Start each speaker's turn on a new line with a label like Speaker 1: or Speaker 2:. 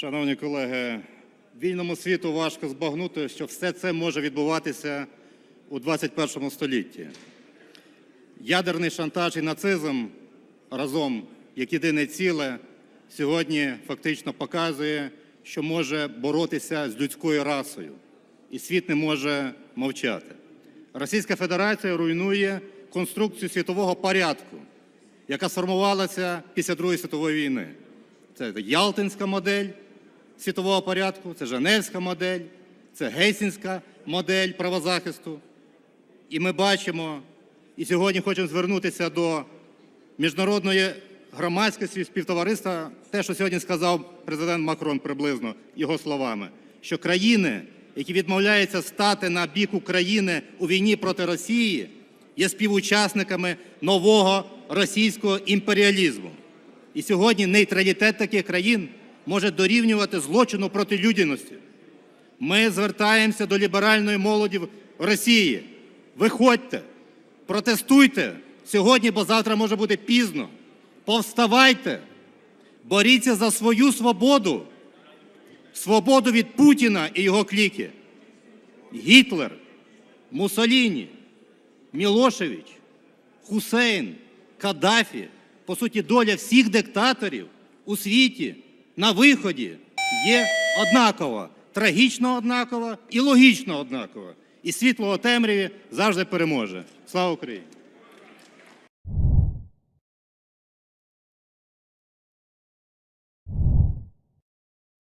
Speaker 1: Шановні колеги, вільному світу важко збагнути, що все це може відбуватися у 21 столітті. Ядерний шантаж і нацизм разом як єдине ціле сьогодні фактично показує, що може боротися з людською расою, і світ не може мовчати. Російська Федерація руйнує конструкцію світового порядку, яка сформувалася після Другої світової війни. Це Ялтинська модель світового порядку, це Женевська модель, це Гейсінська модель правозахисту. І ми бачимо, і сьогодні хочемо звернутися до міжнародної громадськості співтовариства, те, що сьогодні сказав президент Макрон приблизно його словами, що країни, які відмовляються стати на бік України у війні проти Росії, є співучасниками нового російського імперіалізму. І сьогодні нейтралітет таких країн може дорівнювати злочину проти людяності. Ми звертаємося до ліберальної молоді в Росії. Виходьте, протестуйте сьогодні, бо завтра може бути пізно. Повставайте, боріться за свою свободу, свободу від Путіна і його кліки. Гітлер, Муссоліні, Мілошевич, Хусейн, Каддафі, по суті, доля всіх диктаторів у світі на виході є однакова, трагічно однакова і логічно однакова. І світло у темряві завжди переможе. Слава Україні!